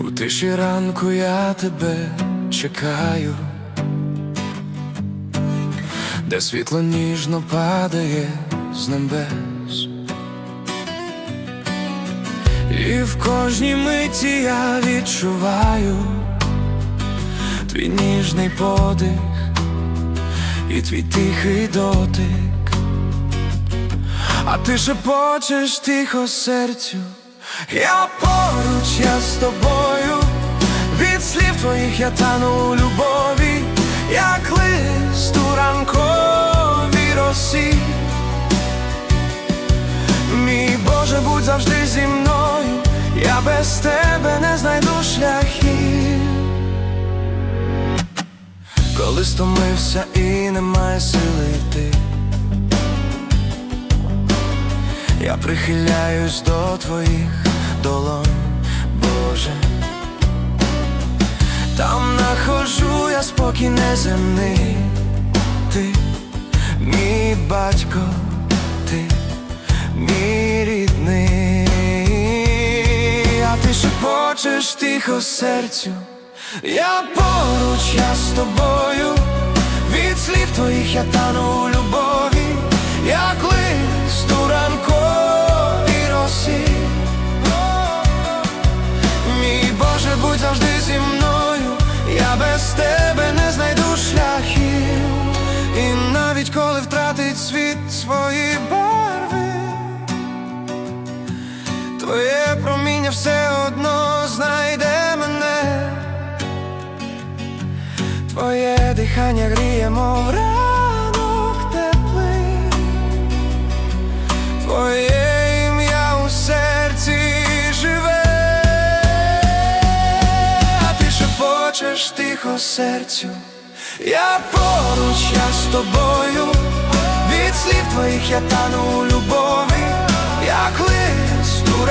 У тиші ранку я тебе чекаю, де світло ніжно падає з небес, і в кожній миті я відчуваю твій ніжний подих і твій тихий дотик а ти шепочеш тихо серцю, я поруч, я з тобою, від слів твоїх я тану у любові, як лист у ранковій росі. Мій Боже, будь завжди зі мною, я без тебе не знайду шляхів. Коли стомився і немає сили йти, я прихиляюсь до твоїх долонь, Боже. Там нахожу я спокій неземний, ти, мій батько, ти мій рідний, а ти шепочеш тихо серцю, я поруч, я з тобою, від слів твоїх я тану втратить світ свої барви, твоє проміння все одно знайде мене, твоє дихання гріє, мов ранок теплий, твоє ім'я у серці живе, а ти шепочеш тихо серцю. Я поруч, я з тобою, твоїх я тану у любові, як лист у